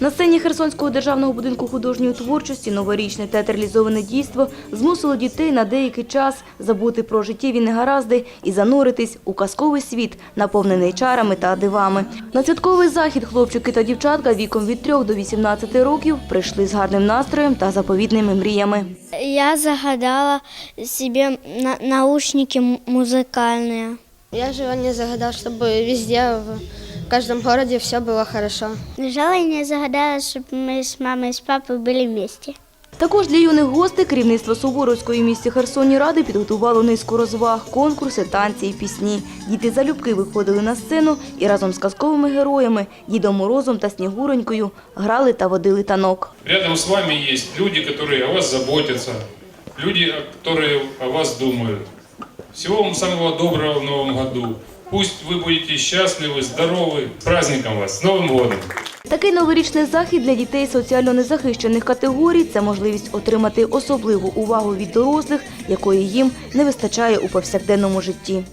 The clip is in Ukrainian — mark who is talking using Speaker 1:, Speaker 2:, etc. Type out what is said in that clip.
Speaker 1: На сцені Херсонського державного будинку художньої творчості новорічне театралізоване дійство змусило дітей на деякий час забути про життєві негаразди і зануритись у казковий світ, наповнений чарами та дивами. На святковий захід хлопчики та дівчатка віком від 3 до 18 років прийшли з гарним настроєм та заповітними мріями.
Speaker 2: Я загадала себе на- наушники м- музыкальные.
Speaker 3: Я желание загадал, чтобы везде, в каждом городе все было хорошо.
Speaker 2: Желание загадала, чтобы мы с мамой и с папой были вместе.
Speaker 1: Також для юних гостей керівництво Суворовської в місті Херсоні Ради підготувало низку розваг, конкурси, танці і пісні. Діти залюбки виходили на сцену і разом з казковими героями, Дідом Морозом та Снігуронькою грали та водили танок.
Speaker 4: Рядом с вами есть люди, которые о вас заботятся, люди, которые о вас думают. Всего вам самого доброго в новом году. Пусть вы будете счастливы, здоровы. С праздником вас, с Новым годом!
Speaker 1: Такий новорічний захід для дітей соціально незахищених категорій – це можливість отримати особливу увагу від дорослих, якої їм не вистачає у повсякденному житті.